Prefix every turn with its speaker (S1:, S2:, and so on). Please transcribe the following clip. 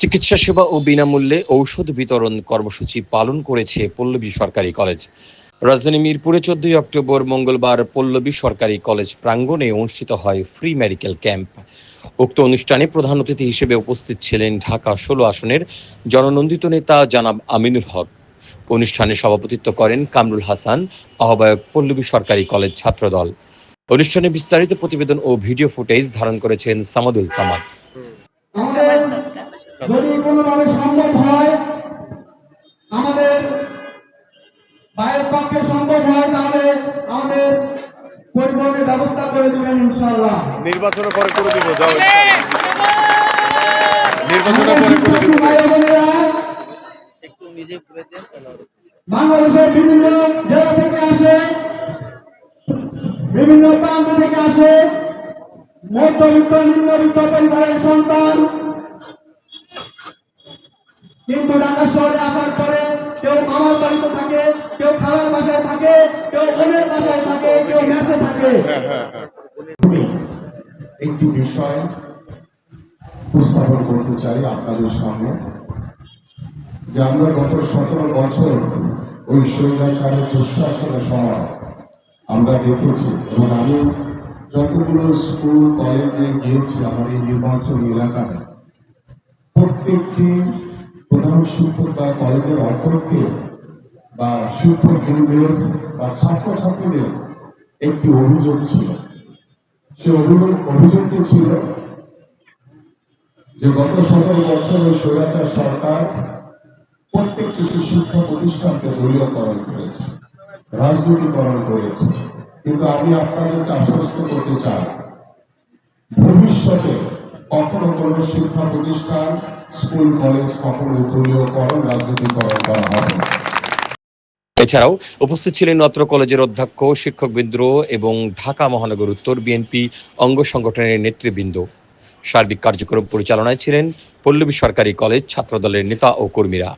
S1: চিকিৎসা সেবা ও বিনামূল্যে ঔষধ বিতরণ কর্মসূচি পালন করেছে পল্লবী সরকারি কলেজ। রাজধানী মিরপুরে চোদ্দই অক্টোবর মঙ্গলবার পল্লবী সরকারি কলেজ প্রাঙ্গণে অনুষ্ঠিত হয় ফ্রি মেডিকেল ক্যাম্প। উক্ত অনুষ্ঠানে প্রধান অতিথি হিসেবে উপস্থিত ছিলেন ঢাকা ষোলো আসনের জননন্দিত নেতা জানাব আমিনুল হক। অনুষ্ঠানে সভাপতিত্ব করেন কামরুল হাসান, আহ্বায়ক পল্লবী সরকারি কলেজ ছাত্রদল। অনুষ্ঠানে বিস্তারিত প্রতিবেদন ও ভিডিও ফুটেজ ধারণ করেছেন সামাদুল সামাদ।
S2: যদি কোনোভাবে সম্ভব হয় আমাদের বাইরের পক্ষে সম্ভব হয় তাহলে আমাদের পরিবহনের ব্যবস্থা করে দেবেন ইনশাআল্লাহ।
S3: নির্বাচনের পরে করে দিব যাও। নির্বাচনের পরে করে দিব।
S4: একটু নিজে করে দেন তাহলে
S2: বাংলাদেশের বিভিন্ন জেলা থেকে আসে বিভিন্ন প্রান্ত থেকে আসে মধ্যবিত্ত নিম্নবিত্ত পরিবারের সন্তান কিন্তু ঢাকা শহরে আসার পরে কেউ মামার বাড়িতে থাকে কেউ খালার বাসায় থাকে কেউ বোনের বাসায় থাকে কেউ মেসে থাকে।
S3: হ্যাঁ হ্যাঁ হ্যাঁ।
S5: একটি বিষয় উপস্থাপন করতে চাই আপনাদের সামনে যে আমরা গত সতেরো বছর ওই স্বৈরাচারের দুঃশাসনের সময় আমরা দেখেছি এবং আমি যতগুলো স্কুল কলেজে গিয়েছি আমার এই নির্বাচন এলাকায় প্রত্যেকটি প্রধান শিক্ষক বা কলেজের অধ্যক্ষ বা শিক্ষক বৃন্দের বা ছাত্রছাত্রীদের একটি অভিযোগ ছিল। সে অভিযোগ, অভিযোগটি ছিল যে গত সতেরো বছরের স্বৈরাচার সরকার প্রত্যেকটি শিক্ষা প্রতিষ্ঠানকে দলীয়করণ করেছে, রাজনীতিকরণ করেছে। কিন্তু আমি আপনাদেরকে আশ্বস্ত করতে চাই, ভবিষ্যতে কখনো কোনো শিক্ষা প্রতিষ্ঠান, স্কুল, কলেজ কখনো দলীয়করণ রাজনীতিকরণ করা হবে
S1: এছাড়াও উপস্থিত ছিলেন নত্র কলেজের অধ্যক্ষ, শিক্ষক শিক্ষকবৃন্দ এবং ঢাকা মহানগর উত্তর বিএনপি অঙ্গ সংগঠনের নেতৃবৃন্দ। সার্বিক কার্যক্রম পরিচালনায় ছিলেন পল্লবী সরকারি কলেজ ছাত্রদলের নেতা ও কর্মীরা।